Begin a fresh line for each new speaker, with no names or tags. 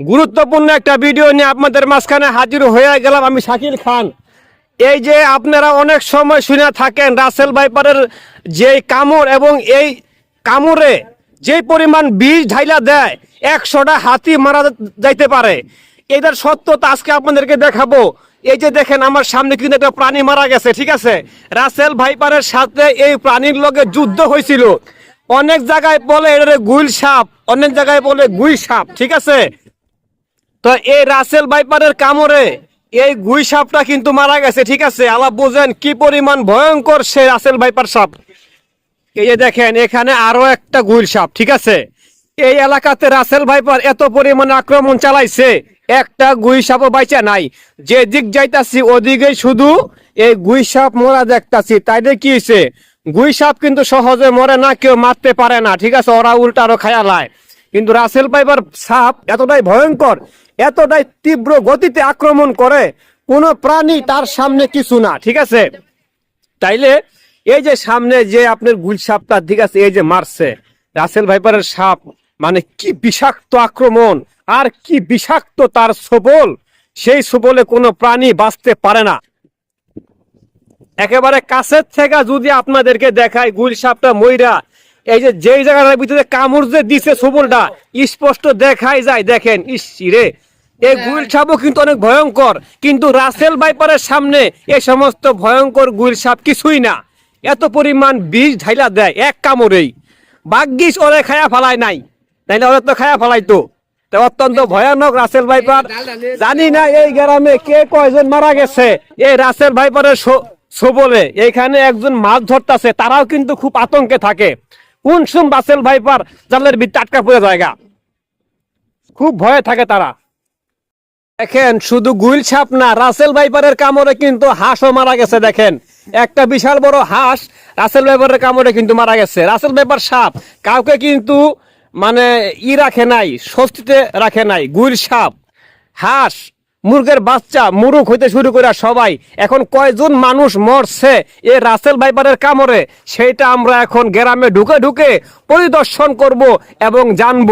গুরুত্বপূর্ণ একটা ভিডিও নিয়ে আপনাদের মাঝখানে হাজির হয়ে গেলাম আমি শাকিল খান। এই যে আপনারা অনেক সময় শুনে থাকেন রাসেল ভাইপারের যে কামড় এবং এই কামড়ে যে পরিমাণ বীজ ঢাইলা দেয়, একশোটা হাতি মারা যাইতে পারে। এটার সত্যতা আজকে আপনাদেরকে দেখাবো। এই যে দেখেন, আমার সামনে কিন্তু একটা প্রাণী মারা গেছে, ঠিক আছে? রাসেল ভাইপারের সাথে এই প্রাণীর লগে যুদ্ধ হয়েছিল। অনেক জায়গায় বলে এটা গুইল সাপ, অনেক জায়গায় বলে গুই সাপ, ঠিক আছে? তো এই রাসেল ভাইপারের কামড়ে এই গুই সাপটা কিন্তু মারা গেছে, ঠিক আছে? আলা বুঝেন কি পরিমাণ ভয়ঙ্কর সে রাসেল ভাইপার সাপ। এই যে দেখেন, এখানে আরও একটা গুইল সাপ, ঠিক আছে? এই এলাকাতে রাসেল ভাইপার এত পরিমাণে আক্রমণ চালাইছে, একটা গুই সাপও বাইচা নাই। যে দিক যাইতাছি ওদিকে শুধু এই গুই সাপ মোরা দেখতাছি। তাইলে কি হয়েছে গুই সাপ কিন্তু সহজে মরে না, কেউ মারতে পারে না, ঠিক আছে? ওরা উল্টা আরও খায়ালায় কিন্তু রাসেল পাইবার সাপ এতটাই ভয়ঙ্কর, এতটাই তীব্র গতিতে আক্রমণ করে, কোন প্রাণী তার সামনে কিছু না, ঠিক আছে? তাইলে এই যে সামনে যে আপনার গুল সাপটা, ঠিক আছে, এই যে মারছে, রাসেল ভাইপারের সাপ মানে কি বিষাক্ত আক্রমণ, আর কি বিষাক্ত তার সবল, সেই সবলে কোনো প্রাণী বাঁচতে পারে না। একেবারে কাছের থেকে যদি আপনাদেরকে দেখায় গুল সাপটা ময়রা এই যে যেই জায়গাটার ভিতরে কামড় যে দিছে সবলটা স্পষ্ট দেখাই যায় দেখেন ইস রে। এই গুল সাপও কিন্তু অনেক ভয়ঙ্কর কিন্তু রাসেল বাইপারের সামনে এই সমস্ত ভয়ঙ্কর গুল সাপ কিছুই না। এত পরিমাণ বিষ ঢাইলা দেয় এক কামড়েই। বাগ্যিস ওরে খায়া ফালায় নাই তাইলে ওরে তো খায়া ফালাইতো। তো অত্যন্ত ভয়ানক রাসেল ভাইপার। জানি না এই গ্রামে কে কয়জন মারা গেছে। এই রাসেল ভাইপারের সবলে এইখানে একজন মাছ ধরতেছে তারাও কিন্তু খুব আতঙ্কে থাকে। কোন সুম রাসেল ভাইপার জালের ভিতরে আটকা পড়ে জায়গা খুব ভয়ে থাকে তারা। দেখেন, শুধু গুইল ছাপ না, রাসেল ভাইপারের কামড়ে কিন্তু হাঁসও মারা গেছে, দেখেন। একটা বিশাল বড় হাঁস রাসেল ভাইপারের কামড়ে কিন্তু মারা গেছে। রাসেল ভাইপার সাপ কাউকে কিন্তু মানে ই রাখে নাই, স্বস্তিতে রাখে নাই, গুইল সাপ। হাঁস মুরগের বাচ্চা, মুরুখ হইতে শুরু করে সবাই। এখন কয়জন মানুষ মরছে এ রাসেল ভাইপারের কামড়ে? সেইটা আমরা এখন গ্রামে ঢুকে ঢুকে পরিদর্শন করব এবং জানব।